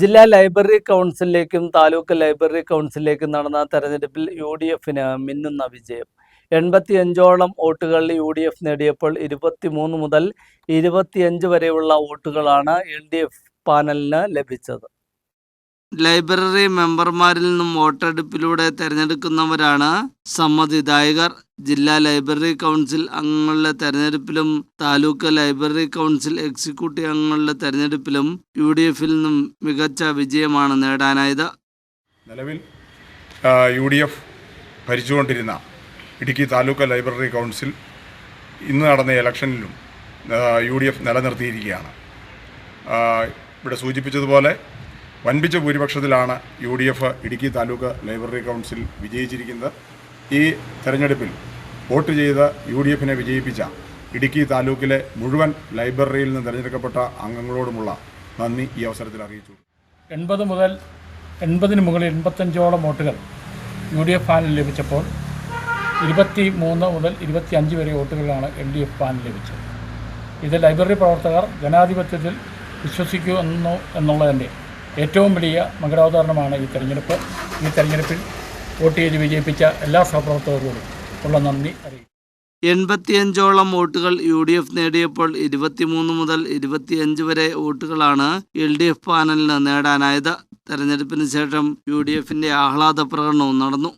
ജില്ലാ ലൈബ്രറി കൗൺസിലിലേക്കും താലൂക്ക് ലൈബ്രറി കൗൺസിലിലേക്കും നടന്ന തെരഞ്ഞെടുപ്പിൽ യു ഡി എഫിന് മിന്നുന്ന വിജയം. എൺപത്തിയഞ്ചോളം വോട്ടുകൾ യു ഡി എഫ് നേടിയപ്പോൾ ഇരുപത്തിമൂന്ന് മുതൽ ഇരുപത്തിയഞ്ച് വരെയുള്ള വോട്ടുകളാണ് എൽ ഡി എഫ് പാനലിന് ലഭിച്ചത്. ലൈബ്രറി മെമ്പർമാരിൽ നിന്നും വോട്ടെടുപ്പിലൂടെ തെരഞ്ഞെടുക്കുന്നവരാണ് സമ്മതിദായകർ. ജില്ലാ ലൈബ്രറി കൗൺസിൽ അംഗങ്ങളുടെ തെരഞ്ഞെടുപ്പിലും താലൂക്ക് ലൈബ്രറി കൗൺസിൽ എക്സിക്യൂട്ടീവ് അംഗങ്ങളുടെ തെരഞ്ഞെടുപ്പിലും യു ഡി എഫിൽ നിന്നും മികച്ച വിജയമാണ് നേടാനായത്. നിലവിൽ യു ഡി എഫ് ഭരിച്ചുകൊണ്ടിരുന്ന ഇടുക്കി താലൂക്ക് ലൈബ്രറി കൗൺസിൽ ഇന്ന് നടന്ന ഇലക്ഷനിലും യു ഡി എഫ് നിലനിർത്തിയിരിക്കുകയാണ് ഇവിടെ സൂചിപ്പിച്ചതുപോലെ വൻപിച്ച ഭൂരിപക്ഷത്തിലാണ് U D F Idukki taluk library council വിജയിച്ചിരിക്കുന്നത്. ഈ തെരഞ്ഞെടുപ്പിൽ വോട്ട് ചെയ്ത് യു ഡി എഫിനെ വിജയിപ്പിച്ച ഇടുക്കി താലൂക്കിലെ മുഴുവൻ ലൈബ്രറിയിൽ നിന്ന് തിരഞ്ഞെടുക്കപ്പെട്ട അംഗങ്ങളോടുമുള്ള നന്ദി ഈ അവസരത്തിൽ അറിയിച്ചു. എൺപത് മുതൽ എൺപതിന് മുകളിൽ എൺപത്തഞ്ചോളം വോട്ടുകൾ യു ഡി എഫ് പാനൽ ലഭിച്ചപ്പോൾ ഇരുപത്തി മൂന്ന് മുതൽ ഇരുപത്തി അഞ്ച് വരെ വോട്ടുകളാണ് എൽ ഡി എഫ് പാനൽ ലഭിച്ചത്. ഇത് ലൈബ്രറി പ്രവർത്തകർ ജനാധിപത്യത്തിൽ വിശ്വസിക്കുന്നു എന്നുള്ളതിന്റെ ഏറ്റവും വലിയ മകുടാവതരണമാണ് ഈ തെരഞ്ഞെടുപ്പ്. ഈ തെരഞ്ഞെടുപ്പിൽ വോട്ട് ചെയ്ത് വിജയിപ്പിച്ച എല്ലാ സഹപ്രവർത്തകരോടും ഉള്ള നന്ദി അറിയിക്കും എൺപത്തിയഞ്ചോളം വോട്ടുകൾ യു ഡി എഫ് നേടിയപ്പോൾ ഇരുപത്തിമൂന്ന് മുതൽ ഇരുപത്തിയഞ്ച് വരെ വോട്ടുകളാണ് എൽ ഡി എഫ് പാനലിന് നേടാനായത്. തെരഞ്ഞെടുപ്പിന് ശേഷം യു ഡി എഫിന്റെ ആഹ്ലാദ പ്രകടനവും നടന്നു.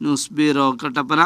News bureau Kattappana.